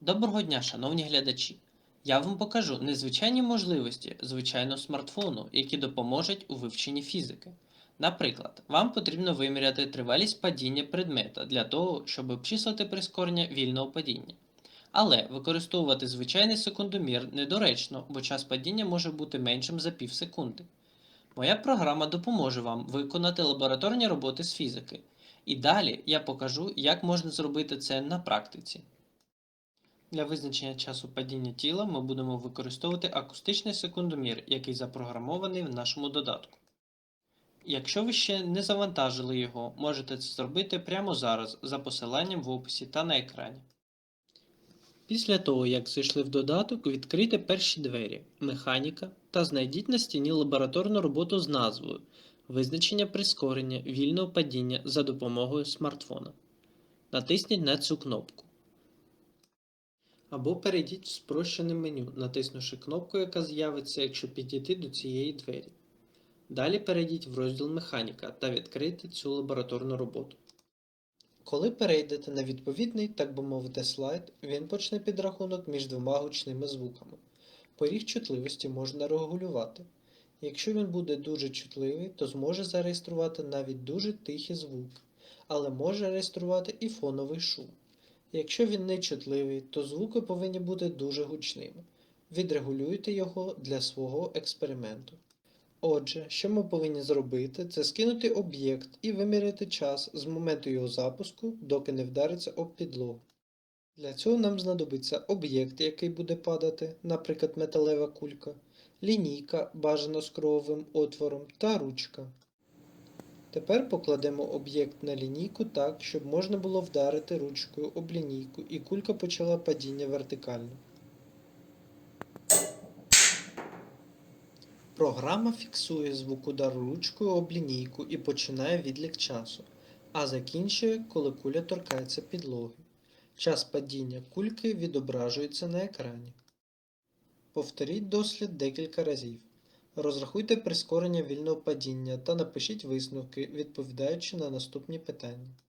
Доброго дня, шановні глядачі! Я вам покажу незвичайні можливості звичайного смартфону, які допоможуть у вивченні фізики. Наприклад, вам потрібно виміряти тривалість падіння предмета для того, щоб обчислити прискорення вільного падіння. Але використовувати звичайний секундомір недоречно, бо час падіння може бути меншим за пів секунди. Моя програма допоможе вам виконати лабораторні роботи з фізики. І далі я покажу, як можна зробити це на практиці. Для визначення часу падіння тіла ми будемо використовувати акустичний секундомір, який запрограмований в нашому додатку. Якщо ви ще не завантажили його, можете це зробити прямо зараз за посиланням в описі та на екрані. Після того, як зайшли в додаток, відкрийте перші двері Механіка та знайдіть на стіні лабораторну роботу з назвою Визначення прискорення вільного падіння за допомогою смартфона. Натисніть на цю кнопку. Або перейдіть в спрощене меню, натиснувши кнопку, яка з'явиться, якщо підійти до цієї двері. Далі перейдіть в розділ Механіка та відкрийте цю лабораторну роботу. Коли перейдете на відповідний, так би мовити, слайд, він почне підрахунок між двома гучними звуками. Поріг чутливості можна регулювати. Якщо він буде дуже чутливий, то зможе зареєструвати навіть дуже тихий звук, але може реєструвати і фоновий шум. Якщо він не чутливий, то звуки повинні бути дуже гучними. Відрегулюйте його для свого експерименту. Отже, що ми повинні зробити, це скинути об'єкт і виміряти час з моменту його запуску, доки не вдариться об підлогу. Для цього нам знадобиться об'єкт, який буде падати, наприклад, металева кулька, лінійка, бажано з крововим отвором та ручка. Тепер покладемо об'єкт на лінійку так, щоб можна було вдарити ручкою об лінійку і кулька почала падіння вертикально. Програма фіксує звук удару ручкою об лінійку і починає відлік часу, а закінчує, коли куля торкається підлоги. Час падіння кульки відображується на екрані. Повторіть дослід декілька разів. Розрахуйте прискорення вільного падіння та напишіть висновки, відповідаючи на наступні питання.